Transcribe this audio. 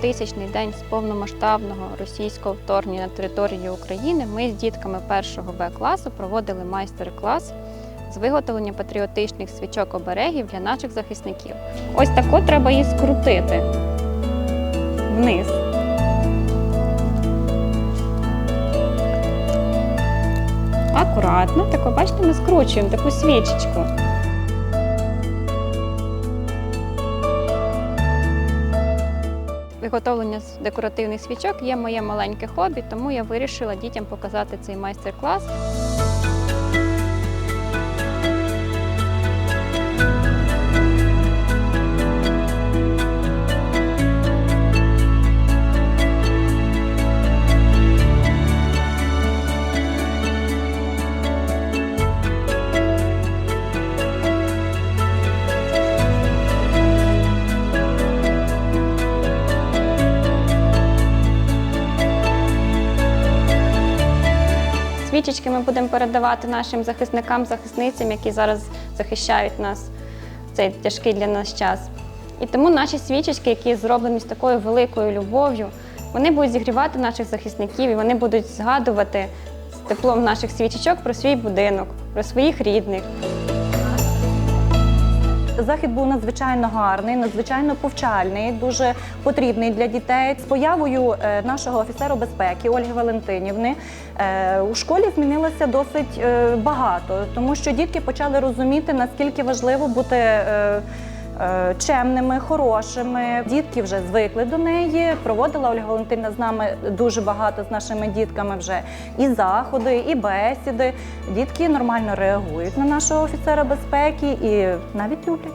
2000 день з повномасштабного російського вторгнення на територію України ми з дітками першого Б класу проводили майстер-клас з виготовлення патріотичних свічок оберегів для наших захисників. Ось тако треба її скрутити вниз. Акуратно, тако, бачите, ми скручуємо таку свічечку. Виготовлення з декоративних свічок є моє маленьке хобі, тому я вирішила дітям показати цей майстер-клас. Свічечки ми будемо передавати нашим захисникам, захисницям, які зараз захищають нас в цей тяжкий для нас час. І тому наші свічечки, які зроблені з такою великою любов'ю, вони будуть зігрівати наших захисників і вони будуть згадувати з теплом наших свічечок про свій будинок, про своїх рідних. Захід був надзвичайно гарний, надзвичайно повчальний, дуже потрібний для дітей. З появою е, нашого офіцера безпеки Ольги Валентинівни е, у школі змінилося досить е, багато, тому що дітки почали розуміти, наскільки важливо бути. Е, Чемними, хорошими дітки вже звикли до неї. Проводила Ольга Валентина з нами дуже багато з нашими дітками вже і заходи, і бесіди. Дітки нормально реагують на нашого офіцера безпеки і навіть люблять.